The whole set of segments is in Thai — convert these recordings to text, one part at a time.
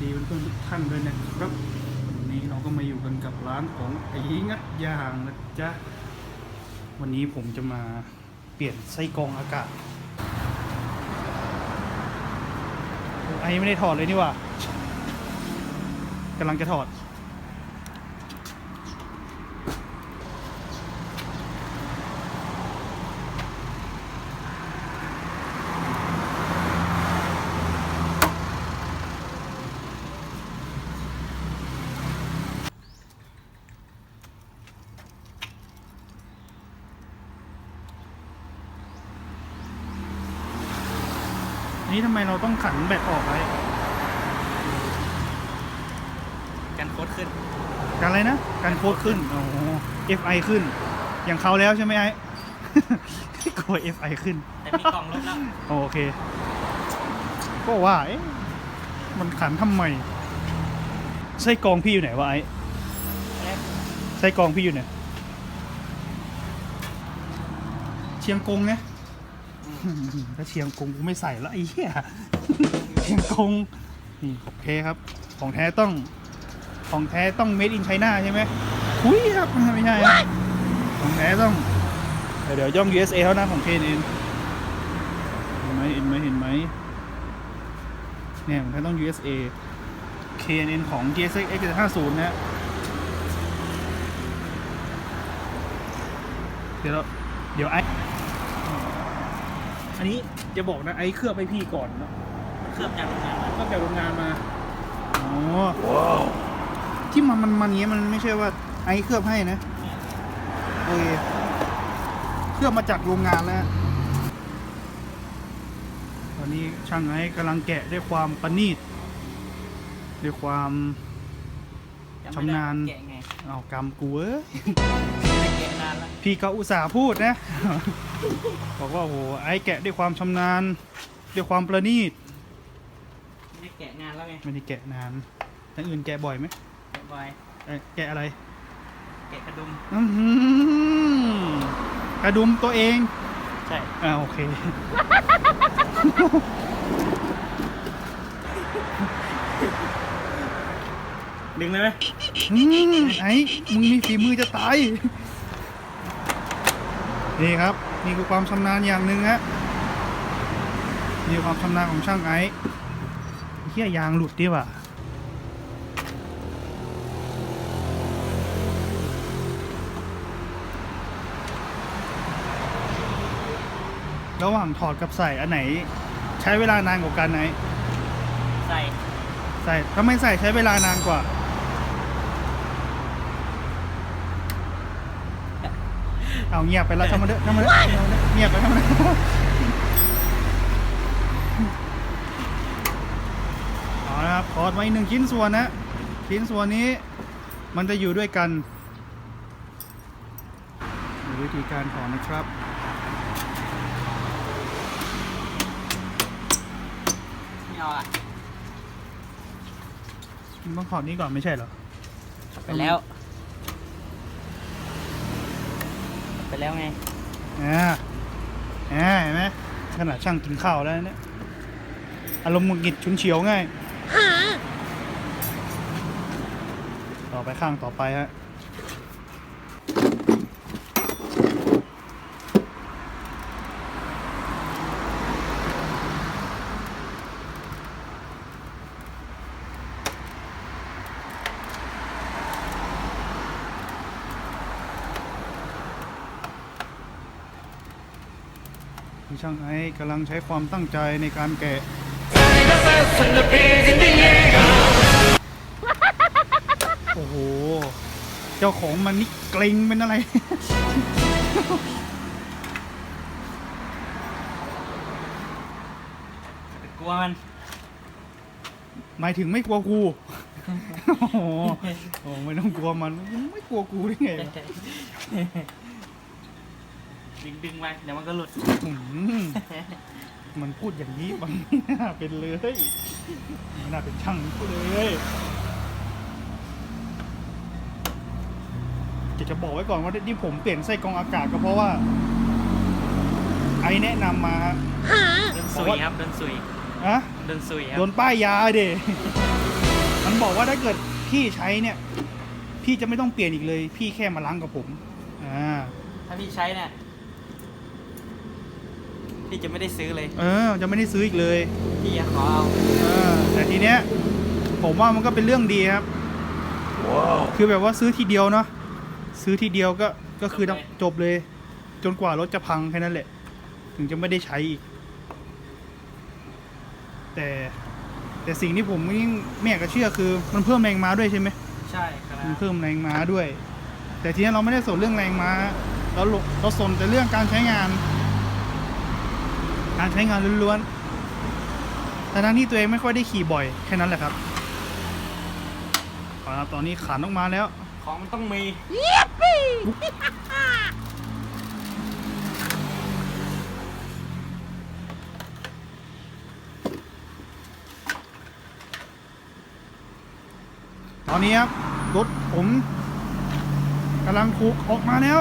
ดีเพื่อนๆทุกท่านด้วยนะครับ วันนี้เราก็มาอยู่กันกับร้านของไอ้งัดยางนะจ๊ะ วันนี้ผมจะมาเปลี่ยนไส้กรองอากาศ ไอ้ไม่ได้ถอดเลยนี่ว่ากำลังจะถอด นนี้ทำไมเราต้องขันแบตออกไว้กันโคตรขึ้น การอะไรนะ การโค้ดขึ้นอ๋อ FI ขึ้น อย่างเขาแล้วใช่ไหมไอ้ กลัว FI ขึ้น แต่มีกล่องลบแล้ว โอเค ก็ว่าเอ๊ะมันขันทำไม ไส้กรองพี่อยู่ไหนวะไอ้ ไส้กรองพี่อยู่ไหน เชียงกงไง ถ้าเชียงกงกูไม่ใส่แล้วไอ้เหี้ยเชียงกงนี่โอเคครับ ของแท้ต้องของแท้ต้อง made in China ใช่ไหมหุยครับไม่ใช่ครับของแท้ต้อง เดี๋ยวย่อง USA เท่านั้นของ KNN เห็นไหมเห็นไหมเห็นไหมเนี่ยของแท้ต้อง USA KNN ของ GSX X50 นะฮะเดี๋ยวเราเดี๋ยวไอ อันนี้จะบอกนะไอเคลือบให้พี่ก่อนเนอะเคลือบจากโรงงานมาตั้งแต่โรงงานมา อ๋อที่มันมันมันอย่างเงี้ยมันไม่ใช่ว่าไอเคลือบให้นะโอเคเคลือบมาจากโรงงานแล้ว ตอนนี้ช่างไอกำลังแกะด้วยความประณีตด้วยความจำไม่ได้ชำนาญแกะไงเอากรรมกูเอ้ย ไม่ได้แกะนานแล้วพี่ก็อุตส่าห์พูดนะ บอกว่าโอ้โหไอแกะด้วยความชำนาญ ด้วยความประณีตไม่ได้แกะนานแล้วไงไม่ได้แกะนานทั้งอื่นแกะบ่อยไหมแกะบ่อยเอ้ยแกะอะไรแกะกระดุม อื้อหือกระดุมตัวเอง ใช่ อ่าโอเค ดึงเลยไหมอืมไอ้มึงมีฝีมือจะตาย นี่ครับ นี่คือความชำนาญอย่างหนึ่งฮะนี่คือความชำนาญของช่างไอ้เฮียยางหลุดดิว่ะระหว่างถอดกับใส่อันไหน ใช้เวลานานกว่ากันไหน ใส่ ใส่ถ้าไม่ใส่ใช้เวลานานกว่า เอาเงียบไปแล้วทำมาเด้อทำมาเด้อทำมาเด้อเงียบไปทำมาเด้อเอาละครับถอดมาอีกหนึ่งชิ้นส่วนนะชิ้นส่วนนี้มันจะอยู่ด้วยกันดูวิธีการถอดนะครับไม่เอาอะมันต้องถอดนี้ก่อนไม่ใช่เหรอไปแล้วไป แล้วไงอ่าอ่าเห็นไหมขนาดช่างกินข้าวแล้วเนี่ยอารมณ์หงุดหงิดฉุนเฉียวง่ายต่อไปข้างต่อไปฮะ ที่ช่างไอ้กำลังใช้ความตั้งใจในการแกะ โอ้โห เจ้าของมันนี่เกรงเป็นอะไร กลัวมัน หมายถึงไม่กลัวกู โอ้โหโอ้ไม่ต้องกลัวมัน ไม่กลัวกูได้ไงวะ ดึงดึงๆไว้เดี๋ยวมันก็หลุดอืมมันพูดอย่างนี้บางไม่น่าเป็นเลยไม่น่าเป็นช่างกูเลยจะจะบอกไว้ก่อนว่าที่ผมเปลี่ยนไส้กรองอากาศก็เพราะว่า ไอแนะนำมาฮะโดนซุยครับโดนซุยอะโดนซุยครัโดบนป้ายยาเด้มันบอกว่าถ้าเกิดพี่ใช้เนี่ย พี่จะไม่ต้องเปลี่ยนอีกเลย พี่แค่มาล้างกับผมอ่าถ้าพี่ใช้เนี่ย พี่จะไม่ได้ซื้อเลย เออจะไม่ได้ซื้ออีกเลย พี่จะขอเอาเออแต่ทีเนี้ยผมว่ามันก็เป็นเรื่องดีครับ คือแบบว่าซื้อทีเดียวเนาะซื้อทีเดียวก็ก็คือต้องจบเลย จนกว่ารถจะพังแค่นั้นแหละ ถึงจะไม่ได้ใช้อีก แต่แต่สิ่งที่ผมยิ่งไม่อยากจะเชื่อคือ มันเพิ่มแรงม้าด้วยใช่ไหมใช่ครัมันบเพิ่มแรงม้าด้วย แต่ทีนี้เราไม่ได้สนเรื่องแรงม้าเราลเราสนแต่เรื่องการใช้งาน การใช้งานล้วนๆ แต่ทั้งที่ตัวเองไม่ค่อยได้ขี่บ่อย แค่นั้นแหละครับเอาละตอนนี้ขันออกมาแล้ว ของมันต้องมี ตอนนี้ครับรถผมกำลังถูกออกมาแล้ว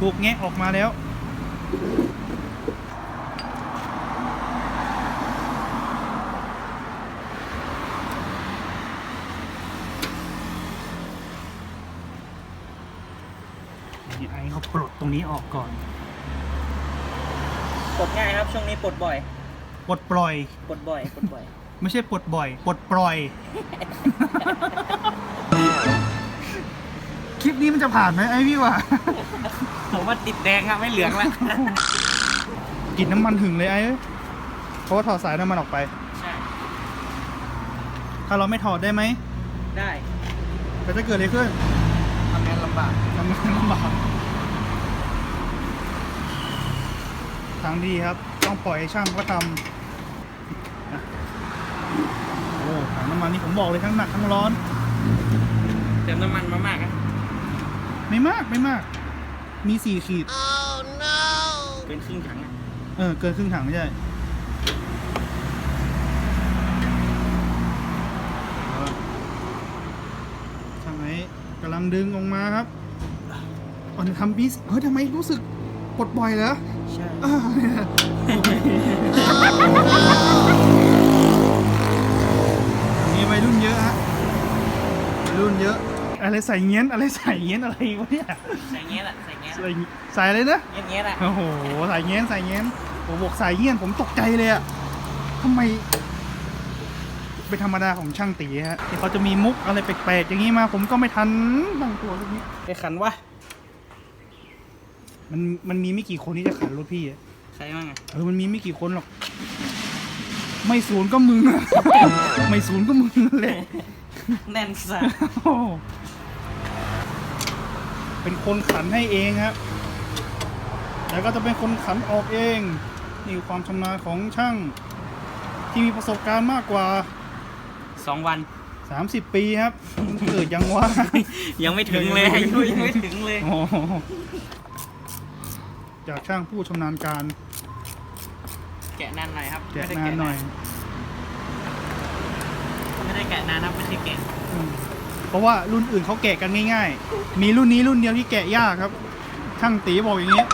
ถูกแงะออกมาแล้ว นี่ไอ้เขาปลดตรงนี้ออกก่อนปลดง่ายครับช่วงนี้ปลดบ่อยปลดปล่อย ปลดบ่อยปลดบ่อย ไม่ใช่ปลดบ่อยปลดปล่อย คลิปนี้มันจะผ่านไหมไอ้พี่วะผมว่าติดแดงครับไม่เหลืองแล้วกลินน้ำมันหึงเลยไอ้เอ้ยเพราะว่าถอดสายน้ำมันออกไป ใช่ถ้าเราไม่ถอดได้ไหมได้แต่จะเกิดอะไรขึ้น ทำงานลำบากทำงานลำบากทางดีครับ ต้องปล่อยให้ช่างก็ทำนะโอ้ถังน้ำมันนี่ผมบอกเลยทั้งหนักทั้งร้อน เติมน้ำมันมามากครับไม่มากไม่มาก มีสี่ขีดเป็นครึ่งถังอะเออ เกินครึ่งถังไม่ใช่ช่างไอ้กำ ลังดึงออกมาครับอ๋อทำบีสเฮ้ยทำไมรู้สึกปลดปล่อยเหรอใช่อ่าเนี่ยมีวัยรุ่นเยอะฮะวัยรุ่นเยอะ อะไรใส่เงี้ยนอะไรใส่เงี้ยนอะไรวะเนี่ยใส่เงี้ยแหละใส่เงี้ยใส่ใส่อะไรนะ เงี้ยเงี้ยแหละ โอ้โหใส่เงี้ยนใส่เงี้ยนผมบอกใส่เงี้ยนผมตกใจเลยอะทำไม เป็นธรรมดาของช่างตีฮะที่เขาจะมีมุกอะไรแปลกๆอย่างนี้มา ผมก็ไม่ทันตั้งตัวตรงนี้ไปขันวะมันมันมีไม่กี่คนที่จะขันรถพี่อะใครบ้างอะเออมันมีไม่กี่คนหรอก ไม่ศูนย์ก็มึงอะ ไม่ศูนย์ก็มึงนั่นแหละ แน่นสัสโอ้โหเป็นคนขันให้เองครับ แล้วก็จะเป็นคนขันออกเอง นี่คือความชำนาญของช่างที่มีประสบการณ์มากกว่า สองวัน30ปีครับมันเกิดยังวะ ยังไม่ถึงเลยยังไม่ยังไม่ถึงเลยโอ้โหจากช่างผู้ชำนาญการแกะนานหน่อยครับแกะไม่ได้นานหน่อยไม่ได้แกะนานครับไม่ได้แกะอืมเพราะว่ารุ่นอื่นเขาแกะกันง่ายๆ มีรุ่นนี้รุ่นเดียวที่แกะยากครับ ช่างตีบอกอย่างนี้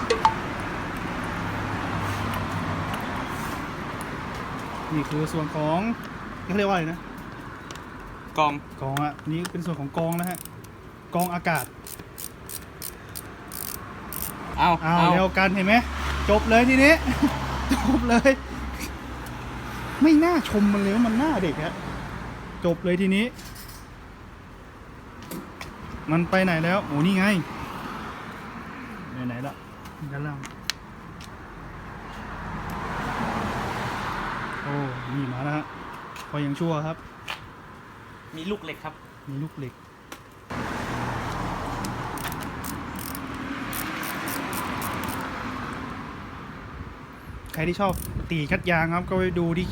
นี่คือส่วนของเขาเรียกว่าอะไรนะ กองกองอะนี่เป็นส่วนของกองนะฮะกองอากาศเอาอ้าวเร็วกันเห็นไหมจบเลยทีนี้ จบเลย ไม่น่าชมมันเลยว่ามันหน้าเด็กฮะจบเลยทีนี้ มันไปไหนแล้วโอ้นี่ไงไหนไหนละด้านล่างโอ้นี่มาแล้วฮะพอยังชั่วครับ มีลูกเหล็กครับ มีลูกเหล็ก ใครที่ชอบตีงัดยางครับ ก็ไปดูที่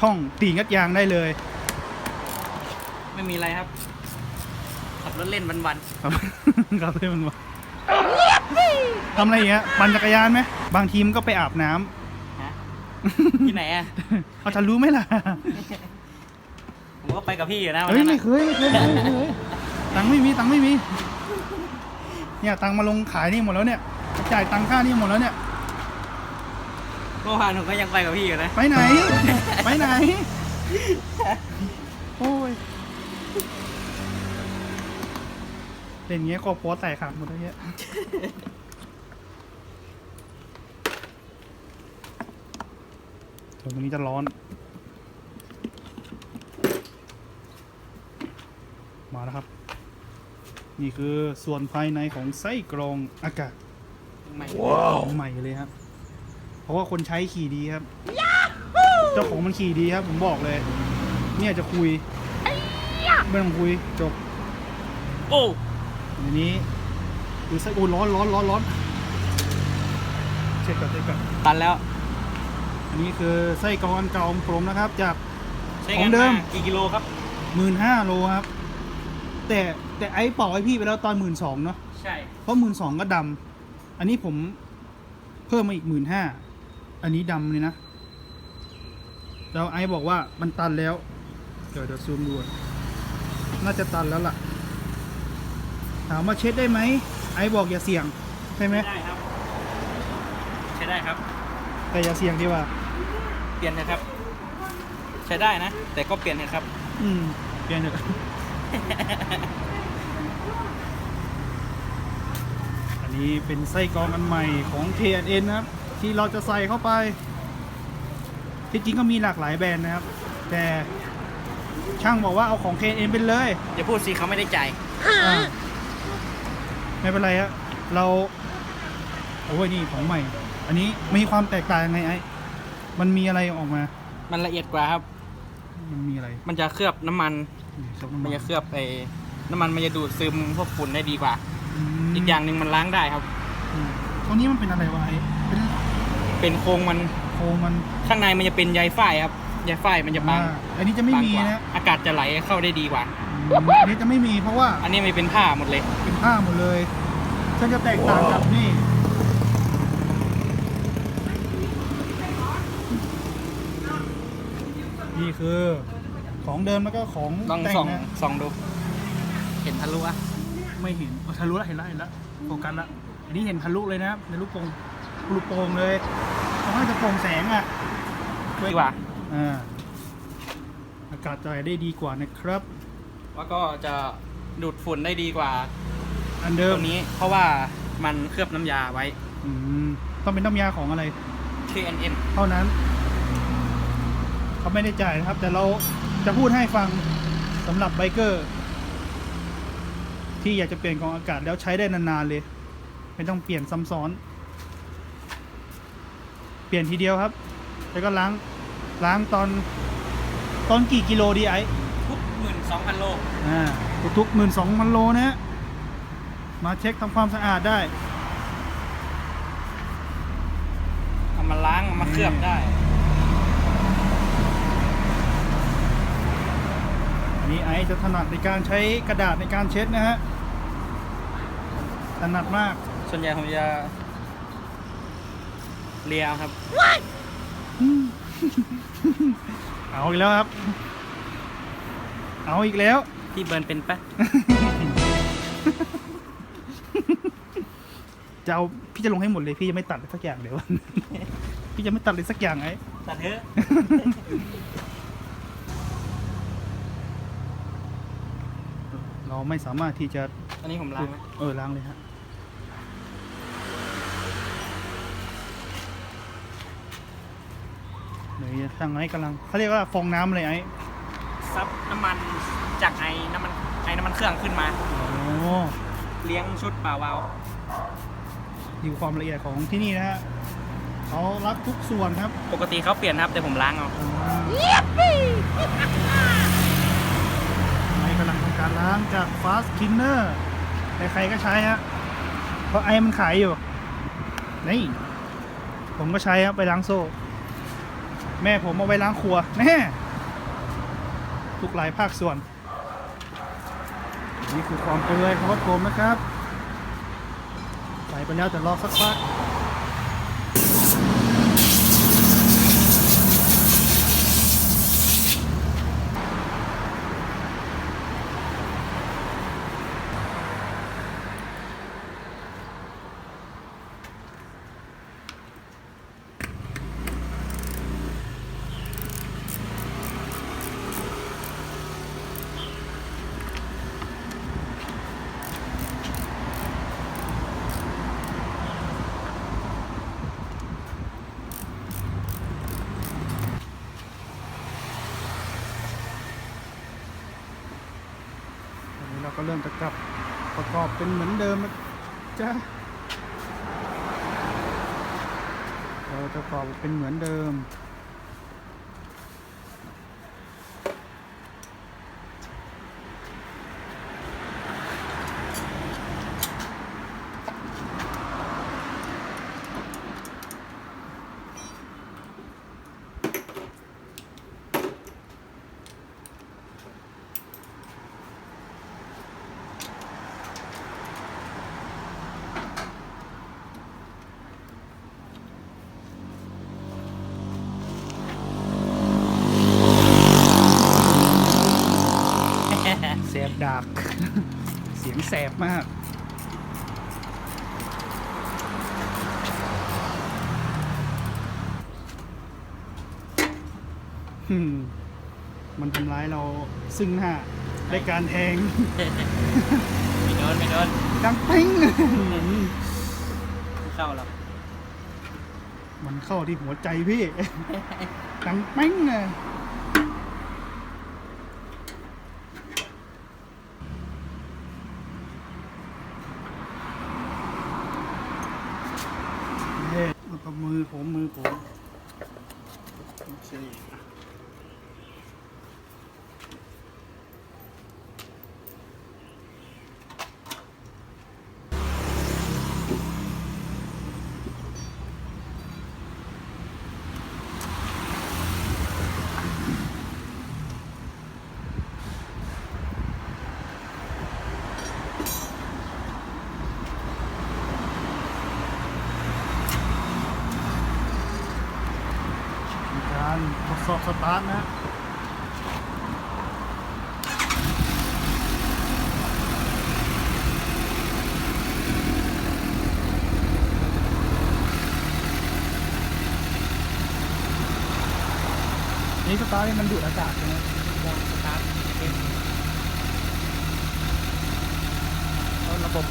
ช่องตีงัดยางได้เลย ไม่มีอะไรครับ ขับรถเล่นวันครับ ครับเพื่อนว่าทำอะไรอย่างเงี้ยปั่นจักรยานไหมบางทีมนก็ไปอาบน้ำ ๆฮะที่ไหนอะเขาจะรู้ไหมล่ะ ผมก็ไปกับพี่อยู่นะวันเฮ้ยนั้นไม่อะเคยไม่เคยไม่เคยไม่เคยตังค์ไม่มีตังค์ไม่มี เนี่ยตังค์มาลงขายนี่หมดแล้วเนี่ย จ่ายตังค่านี่หมดแล้วเนี่ย เมื่อวานผมก็ยังไปกับพี่อยู่นะ ไปไหน ไปไหน โอ้ยเป็นอย่างเงี้ยครอบครัวแตกขาดหมดแล้วเนี่ยตรงนี้จะร้อน มาแล้วครับ นี่คือส่วนภายในของไส้กรองอากาศใหม่ใหม่เลยครับ เพราะว่าคนใช้ขี่ดีครับ เจ้าของมันขี่ดีครับ ผมบอกเลย เนี่ยจะคุยไม่ต้องคุยจบ โอ้อันนี้ดูไส้โอ้ร้อนร้อนร้อนร้อนเช็คก่อนเช็คก่อนตันแล้วอันนี้คือไส้กรองอันเก่าของผมนะครับ จากใช้ของงานเดิมากี่กิโลครับหมื่นห้าโลครับ แต่แต่ไอ้เป่าไอ้พี่ไปแล้วตอนหมื่นสองเนาะใช่ เพราะหมื่นสองก็ดำอันนี้ผมเพิ่มมาอีกหมื่นห้าอันนี้ดำเลยนะแล้วไอ้บอกว่ามันตันแล้ว เดี๋ยวเดี๋ยวซูมดูก่อนน่าจะตันแล้วล่ะ ถามว่าเช็ดได้ไหมไอ้บอกอย่าเสี่ยงใช่ไหมได้ครับ ใช้ได้ครับ แต่อย่าเสี่ยงดีกว่า เปลี่ยนนะครับ ใช้ได้นะ แต่ก็เปลี่ยนนะครับ อืมเปลี่ยนเถอะ อันนี้เป็นไส้กรองอันใหม่ของ K&N นะครับ ที่เราจะใส่เข้าไป ที่จริงก็มีหลากหลายแบรนด์นะครับ แต่ช่างบอกว่าเอาของ K&N เป็นเลย อย่าพูดสิเขาไม่ได้จ่ายอ่าไม่เป็นไรฮะเราโอ้ยนี่ของใหม่ อันนี้มีความแตกต่างยังไงไอ้มันมีอะไรออกมา มันละเอียดกว่าครับ มันมีอะไร มันจะเคลือบน้ำมัน นี่ครับน้ำมันมันจะเคลือบไอ้น้ำมันมันจะดูดซึมพวกฝุ่นได้ดีกว่า มอีกอย่างหนึ่งมันล้างได้ครับ อืมตรงนี้มันเป็นอะไรวะไอ้เป็นเป็นโครงมันโครงมันข้างในมันจะเป็นใยฝ้ายครับใยฝ้ายมันจะบางอ่าอันนี้จะไม่บางมีกว่านะอากาศจะไหลเข้าได้ดีกว่า อืมอันนี้จะไม่มีเพราะว่า อันนี้มันเป็นผ้าหมดเลย เป็นผ้าหมดเลยซึ่งจะแตกต่างกับนี่ นี่คือ ของเดิมแล้วก็ของลองแต่งส่องนะส่องดู เห็นทะลุอะไม่เห็นอ๋อทะลุแล้วเห็นแล้วเห็นแล้วโฟกัสแล้วอันนี้เห็นทะลุเลยนะครับในลูกโป่งลูกโป่งเลยเขาให้จะโปร่งแสงอะดีกว่าอ่าอากาศจะได้ดีกว่านะครับ แล้วก็จะดูดฝุ่นได้ดีกว่า อันเดิตมรงนี้ เพราะว่ามันเคลือบน้ำยาไว้ อืมต้องเป็นน้ำยาของอะไร KNN เท่านั้น เขาไม่ได้จ่ายนะครับ แต่เรา จะพูดให้ฟังสำหรับไบเกอร์ ที่อยากจะเปลี่ยนกรองอากาศแล้วใช้ได้นานๆเลย ไม่ต้องเปลี่ยนซ้ำซ้อน เปลี่ยนทีเดียวครับ แล้วก็ล้างล้างตอนตอนกี่กิโลดีไอทุกหมื่นสองพันโลอ่าทุกหมื่นสองพันโลนะฮะมาเช็คทำความสะอาดได้เอามาล้างเอามาเคลือบได้ นนี้ไอซ์จะถนัดในการใช้กระดาษในการเช็ดนะฮะถนัดมาก ส่วนใหญ่ผมจะเลียเอาครับ เอาอีกแล้วครับ เอาอีกแล้ว พี่เบิร์นเป็นปะจะเอาพี่จะลงให้หมดเลยพี่จะไม่ตัดเลยสักอย่างเดี๋ยว พี่จะไม่ตัดเลยสักอย่างไอ้ตัดเถอะ เราไม่สามารถที่จะอันนี้ผมล้างนะเออล้างเลยฮะเดี๋ยวช่างไอ้กำลังเขาเรียกว่าฟองน้ำเลยไอ้ซับน้ำมันจากไอ้น้ำมันไอ้น้ำมันเครื่องขึ้นมา โอ้เลี้ยงชุดเปล่าวาล์วดูความละเอียดของที่นี่นะฮะเขารับทุกส่วนครับ ปกติเขาเปลี่ยนครับแต่ผมล้างเอาไอ้กำลังทำการล้างจาก Fast Cleaner ใครๆก็ใช้ฮะเพราะไอ้มันขายอยู่ นี่ ผมก็ใช้ครับไปล้างโซ่ แม่ผมเอาไปล้างครัวแน่ทุกหลายภาคส่วน นี่คือความเปื่อยของรถผมนะครับ ใส่ไปแล้วแต่รอสักพัก เริ่มจะกลับประกอบเป็นเหมือนเดิมนะจ้ะเราจะประกอบเป็นเหมือนเดิม แสบดาก เสียงแสบ มากอืมมันทำร้ายเราซึ่งหน้าด้วยการแทง ไม่โดนไม่โดนดังปิ้งไม่เข้าหรอกมันเข้าที่หัวใจพี่ ดังปิ้งเลยเฮ้แล้วก็มือ ผมมือผมโอเค สตาร์ทนะนี่สตาร์ทนี่มันดูดอากาศใช่ไหมลองสตาร์ทเป็นระบบ